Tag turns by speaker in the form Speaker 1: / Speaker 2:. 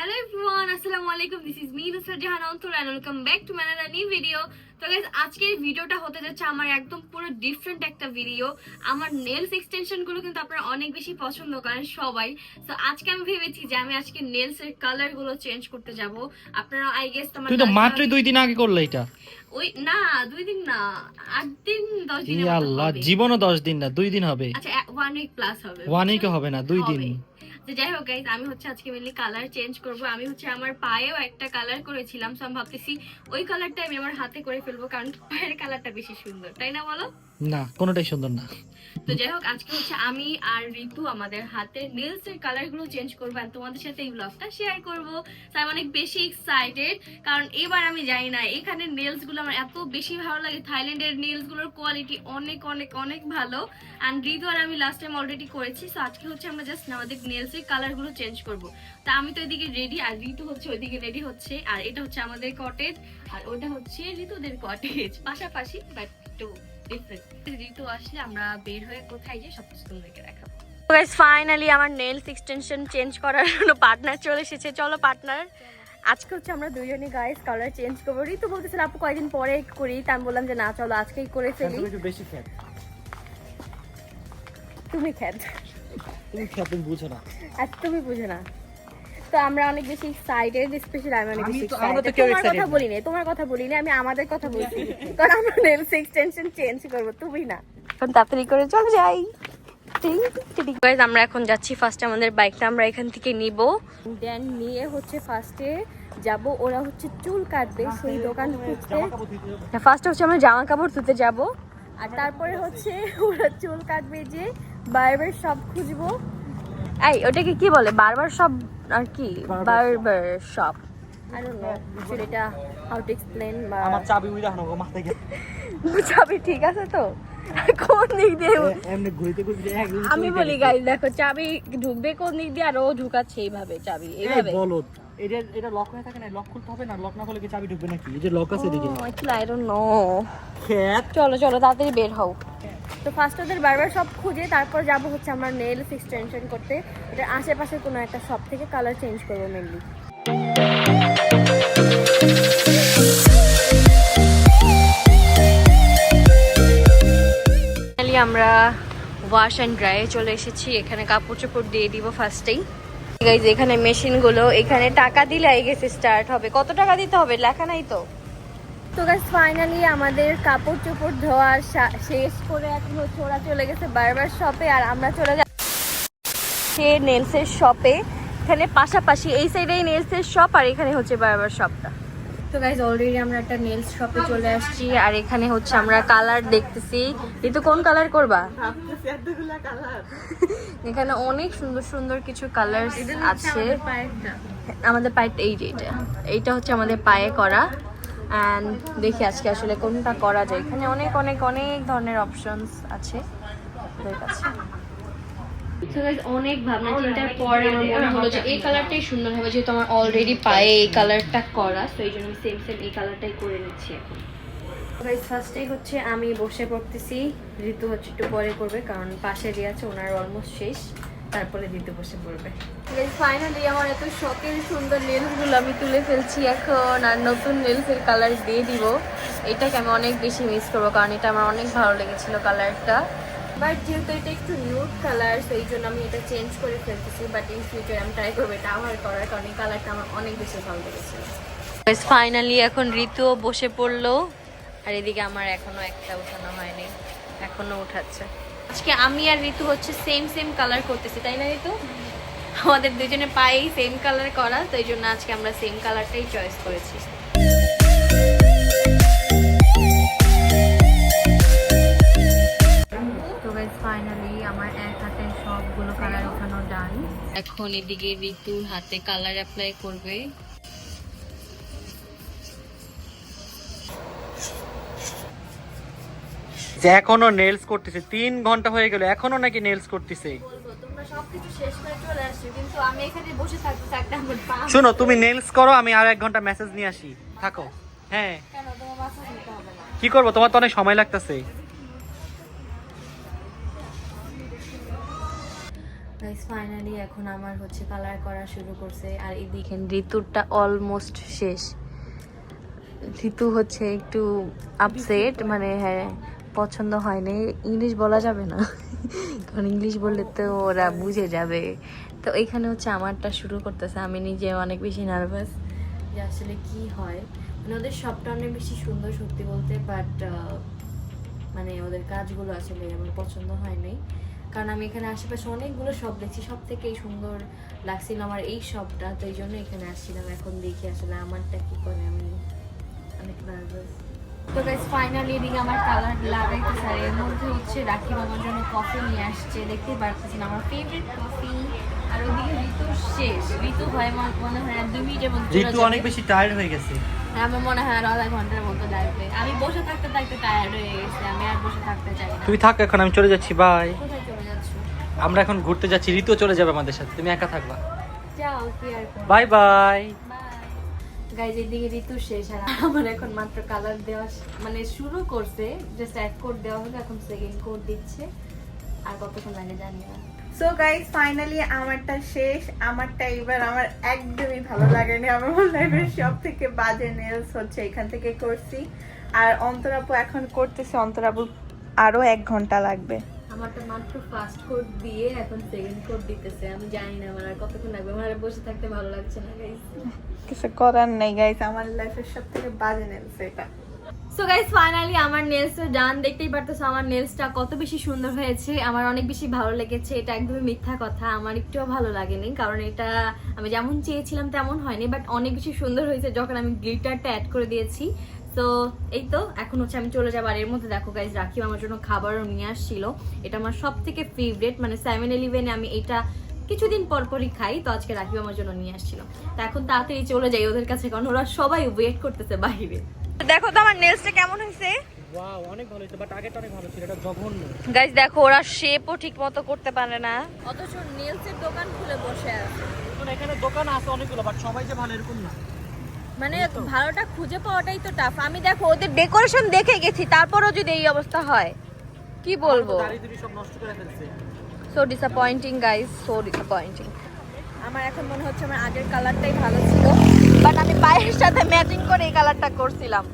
Speaker 1: Hello everyone আসসালামু আলাইকুম this is me Nusrat Jahan Antor and welcome back to ম্যানাদা new video তো guys আজকের ভিডিওটা হতে যাচ্ছে আমার একদম পুরো ডিফারেন্ট একটা ভিডিও আমার নেলস এক্সটেনশনগুলো কিন্তু আপনারা অনেক বেশি পছন্দ করেন সবাই। তো আজকে আমি ভেবেছি যে আমি আজকে নেলস এর কালারগুলো চেঞ্জ করতে যাব। আপনারা আই গেস তোমার
Speaker 2: তুই তো মাত্রই দুই দিন আগে করলে এটা।
Speaker 1: ওই না দুই দিন না আট দিন দশ দিন
Speaker 2: আল্লাহ জীবনও দশ দিন না দুই দিন হবে।
Speaker 1: আচ্ছা ওয়ান উইক প্লাস হবে
Speaker 2: ওয়ান উইকে হবে না দুই দিন।
Speaker 1: তো যাই হোক গাইজ আমি হচ্ছে আজকে মেনলি কালার চেঞ্জ করব। আমি হচ্ছে আমার পায়েও একটা কালার করেছিলাম সো আমি ভাবতেছি ওই কালারটা আমি আমার হাতে করে ফেলব, কারণ পায়ের কালারটা বেশি সুন্দর, তাই না বলো?
Speaker 2: না, কোনোটাই সুন্দর না।
Speaker 1: তো যাই হোক, আজকে হচ্ছে আমি আর ঋতু আমাদের হাতের নেলস এর কালারগুলো চেঞ্জ করব আর তোমাদের সাথে এই ব্লগটা শেয়ার করব। তাই অনেক বেশি এক্সাইটেড কারণ এবার আমি জানি না, এখানে নেলসগুলো আমার এত বেশি ভালো লাগে। থাইল্যান্ডের নেলসগুলোর কোয়ালিটি অনেক অনেক অনেক ভালো। অ্যান্ড ঋতু আর আমি লাস্ট টাইম অলরেডি করেছি সো আজকে হচ্ছে আমরা জাস্ট আমাদের নেলস এর কালারগুলো চেঞ্জ করব। তা আমি তো এদিকে রেডি আর ঋতু হচ্ছে ওইদিকে রেডি হচ্ছে। আর এটা হচ্ছে আমাদের কটেজ আর ওটা হচ্ছে ঋতুদের কটেজ পাশাপাশি বাট একটু ঋতু আসলে আমরা বের হয়ে কোথায় যাই সব তোমাদেরকে দেখাবো। গাইস ফাইনালি আমার নেলস এক্সটেনশন চেঞ্জ করার জন্য পার্টনার চলে এসেছে। চলো পার্টনার আজকে হচ্ছে আমরা দুজনই গাইস কালার চেঞ্জ করব। ঋতু বলতেছিল আপু কয়েকদিন পরে করি? তা আমি বললাম যে না চলো আজকেই করে ফেলি।
Speaker 2: বেশি খ্যাত।
Speaker 1: তুমি খ্যাত।
Speaker 2: তুমি খ্যাত তুমি বুঝো না।
Speaker 1: আর তুমি বুঝো না। তো আমরা অনেক বেশি এক্সাইটেড স্পেশালি আমি অনেক বেশি তোমার কথা
Speaker 2: excited
Speaker 1: বলি না। তোমার কথা বলি না আমি আমাদের কথা বলছি। কারণ আমরা নেলস এক্সটেনশন চেঞ্জ করব তুমি না। এখন তাড়াতাড়ি করে চল যাই। গাইজ আমরা এখন যাচ্ছি ফার্স্টে আমাদের বাইকটা আমরা এখান থেকে নিব। দেন নিয়ে হচ্ছে ফার্স্টে যাব ওরা হচ্ছে চুল কাটবে সেই দোকান খুঁজতে। ফার্স্টে হচ্ছে আমরা জামা কাপড় ধুতে যাব। আর তারপরে হচ্ছে ওরা চুল কাটবে যে বারবার সব খুঁজবো। এই ওটাকে কি বলে? বারবার শপ আর কি? বারবার shop I don't know actually এটা হাউ টু এক্সপ্লেন
Speaker 2: আমার চাবি উড়ে হানো মাথায় গেছে
Speaker 1: চাবি ঠিক আছে তো? কোন দিক দিয়ে
Speaker 2: এমনি ঘুরতে ঘুরতে
Speaker 1: আমি বলি গাইজ দেখো চাবি ঢুকবে কোন দিক দিয়ে আর ও ঢুকাচ্ছে এইভাবে চাবি এইভাবে।
Speaker 2: বলদ এটা এটা লক হয়ে থাকে না লক খুলতে হবে না? লক না খুলে কি চাবি ঢুকবে নাকি? এই যে লক আছে এদিকে
Speaker 1: আই ডোন্ট নো চলো চলো তাড়াতাড়ি বের হও। তো ফার্স্ট ওদের বারবার সব খুঁজে, তারপর যাব হচ্ছে আমরা নেল এক্সটেনশন করতে। এটা আশেপাশে কোনো একটা শপ থেকে কালার চেঞ্জ করব মেনলি আমরা ওয়াশ অ্যান্ড ড্রাইয়ে চলে এসেছি। এখানে কাপড় চোপড় দিয়ে দিব ফার্স্টেই গাইজ এখানে মেশিনগুলো এখানে টাকা দিলে গেছে স্টার্ট হবে। কত টাকা দিতে হবে? লেখা নাই তো। তো গাইজ ফাইনালি আমাদের কাপড় চোপড় ধোয়া শেষ করে এখন হচ্ছে ওরা চলে গেছে বারবার শপে আর আমরা চলে যাচ্ছি নেলসের শপে এখানে পাশাপাশি এই সাইডে নেলসের শপ আর এখানে হচ্ছে বারবার শপটা তো গাইজ অলরেডি আমরা একটা নেলস শপে চলে আসছি আর এখানে হচ্ছে আমরা কালার দেখতেছি। ঋতু কোন কালার করবা? এখানে অনেক সুন্দর সুন্দর কিছু কালার আছে। আমাদের পায়ে এই যে এটা। এইটা হচ্ছে আমাদের পায়ে করা। অ্যান্ড দেখি আজকে আসলে কোনটা করা যায়। এখানে অনেক অনেক অনেক ধরনের অপশনস আছে। ওদের কাছে অনেক ভাবনা চিন্তার পর আমার মনে হলো যে এই কালারটাই সুন্দর হবে যেহেতু আমার অলরেডি পায়ে এই কালারটা করা তো এই জন্য আমি সেম সেম এই কালারটাই করে নিচ্ছি এখন। গাইজ ফার্স্টেই হচ্ছে আমি বসে পড়তেছি। ঋতু হচ্ছে একটু পরে করবে কারণ পাশে যে আছে ওনার অলমোস্ট শেষ। তারপরে ঋতু বসে পড়বে। ফাইনালি আমার এত শখের সুন্দর নেলসগুলো আমি তুলে ফেলছি। এখন আর নতুন নেলসের কালার দিয়ে দিব। এটাকে আমি অনেক বেশি মিস করব কারণ এটা আমার অনেক ভালো লেগেছিল কালারটা বাট যেহেতু এটা একটু নিউড কালার সেই জন্য আমি এটা চেঞ্জ করে ফেলতেছি। বাট ইন ফিউচার আমি ট্রাই করব এটা আবার করার কারণ এই কালারটা আমার অনেক বেশি ভালো লেগেছিল। ফাইনালি এখন ঋতুও বসে পড়ল। আর এদিকে আমার এখনও একটা উঠানো হয়নি এখনও উঠাচ্ছে। আজকে আমি আর ঋতু হচ্ছে সেম সেম কালার করতেছি তাই না ঋতু? আমাদের দুজনে পায়েই সেম কালার করা তো এই জন্য আজকে আমরা সেম কালারটাই চয়েস করেছি। ফাইনালি আমার এক হাতে সবগুলো কালার ওঠানো ডান এখন এদিকে ঋতুর হাতে কালার অ্যাপ্লাই করবে।
Speaker 2: যে এখনও নেলস করতেছে তিন ঘণ্টা হয়ে গেল এখনও নাকি নেলস করতেছে।
Speaker 1: বলব তোমরা সবকিছু শেষ করে চলে আসছো কিন্তু আমি এখানে বসে থাকতে থাকতে আমার পা।
Speaker 2: শোনো তুমি নেলস করো আমি আর এক ঘণ্টা মেসেজ নিয়ে আসি। থাকো। হ্যাঁ।
Speaker 1: কেন তোমার মাথা নিতে হবে না।
Speaker 2: কি করব তোমার তো অনেক সময় লাগতেছে।
Speaker 1: গাইস ফাইনালি এখন আমার হচ্ছে কালার করা শুরু করছে আর এই দেখেন ঋতুরটা অলমোস্ট শেষ। ঋতু হচ্ছে একটু আপসেট মানে হ্যাঁ পছন্দ হয়নি। ইংলিশ বলা যাবে না। কারণ ইংলিশ বললে তো ওরা বুঝে যাবে। তো এখানে হচ্ছে আমারটা শুরু করতেছে। আমি নিজে অনেক বেশি নার্ভাস যে আসলে কি হয়? মানে ওদের সবটা অনেক বেশি সুন্দর সত্যি বলতে বাট মানে ওদের কাজগুলো আসলে আমার পছন্দ হয় নাই কারণ আমি এখানে আশেপাশে অনেকগুলো শপ দেখছি। সব থেকেই সুন্দর লাগছিল আমার এই শপটা তো এই জন্য এখানে আসছিলাম। এখন দেখি আসলে আমারটা কি করে। আমি অনেক নার্ভাস তো গাইস ফাইনালি এদিকে আমার কালার লাগাইতে আর এর মধ্যে হচ্ছে রাখি মামার জন্য কফি নিয়ে আসছে। দেখতে পারতেছেন আমার ফেভারিট কফি আর ওদিকে ঋতু শেষ। ঋতু হয় মনে- হয় আর দুই মিনিটের মধ্যে
Speaker 2: ঋতু অনেক বেশি টায়ার্ড হয়ে গেছে।
Speaker 1: হ্যাঁ, আমার মনে হয় আর আধা ঘণ্টার মতো লাগবে। আমি বসে থাকতে থাকতে টায়ার্ড হয়ে গেছি। আমি আর বসে থাকতে চাই না।
Speaker 2: তুই থাক এখন আমি চলে যাচ্ছি বাই
Speaker 1: কোথায় চলে যাচ্ছ?
Speaker 2: আমরা এখন ঘুরতে যাচ্ছি ঋতু চলে যাবে আমাদের সাথে। তুমি একা থাকবা।
Speaker 1: যাও কি আর করব।
Speaker 2: বাই বাই
Speaker 1: গাইজ, এদিকে ঋতু শেষ আর আমার এখন মাত্র কালার দেওয়া মানে শুরু করছে জাস্ট এক কোড দেওয়া হলো, এখন সেকেন্ড কোড দিচ্ছে। আর কতক্ষণ লাগে জানি না।
Speaker 3: সো গাইস ফাইনালি আমারটা শেষ। আমারটা এবার আমার একদমই ভালো লাগেনি। আমার লাইফের সব থেকে বাজে নেলস হচ্ছে এখান থেকে করছি। আর অন্তরাপু এখন করতেছে অন্তরাপু আরও এক ঘণ্টা লাগবে।
Speaker 1: আমারটা মাত্র ফার্স্ট কোড দিয়ে এখন সেকেন্ড কোড দিতেছে। আমি জানি না আমার আর কতক্ষণ লাগবে। আমার বসে থাকতে ভালো লাগছে না গাইজ
Speaker 3: কিছু করার নেই গাইস আমার লাইফের সব থেকে বাজে নেলস এটা।
Speaker 1: সো গাইস ফাইনালি আমার নেলসটা ডান দেখতেই পারতেছো আমার নেলসটা কত বেশি সুন্দর হয়েছে। আমার অনেক বেশি ভালো লেগেছে। এটা একদমই মিথ্যা কথা। আমার একটুও ভালো লাগেনি কারণ এটা আমি যেমন চেয়েছিলাম তেমন হয়নি বাট অনেক বেশি সুন্দর হয়েছে যখন আমি গ্লিটারটা অ্যাড করে দিয়েছি। তো এই তো এখন হচ্ছে আমি চলে যাব। আর এর মধ্যে দেখো গাইজ রাখি আমার জন্য খাবারও নিয়ে আসছিল। এটা আমার সব থেকে ফেভারেট মানে সেভেন ইলেভেনে আমি এটা কিছুদিন পর পরই খাই তো আজকে রাখি আমার জন্য নিয়ে আসছিল। তো এখন তাড়াতাড়ি চলে যাই ওদের কাছে কারণ ওরা সবাই ওয়েট করতেছে বাইরে। দেখো তো আমার নেলসটা কেমন হয়েছে?
Speaker 2: ওয়াও অনেক ভালো হয়েছে বাট আগেরটা অনেক ভালো ছিল এটা জঘন্য।
Speaker 1: গাইজ দেখো ওরা শেপও ঠিক মতো করতে পারে না। অথচ নেলসের দোকান খুলে বসে আছে।
Speaker 2: এখানে দোকান আছে অনেকগুলো বাট সবাই যে ভালো এরকম না।
Speaker 1: মানে ভালোটা খুঁজে পাওয়াটাই তো টাফ আমি দেখো ওদের ডেকোরেশন দেখে গেছি তারপরও যদি এই অবস্থা হয় কি বলব? So disappointing guys so disappointing আমার এখন মনে হচ্ছে আমার আগের কালারটাই ভালো ছিল। বাট আমি পায়ের সাথে ম্যাচিং করে এই কালারটা করছিলাম।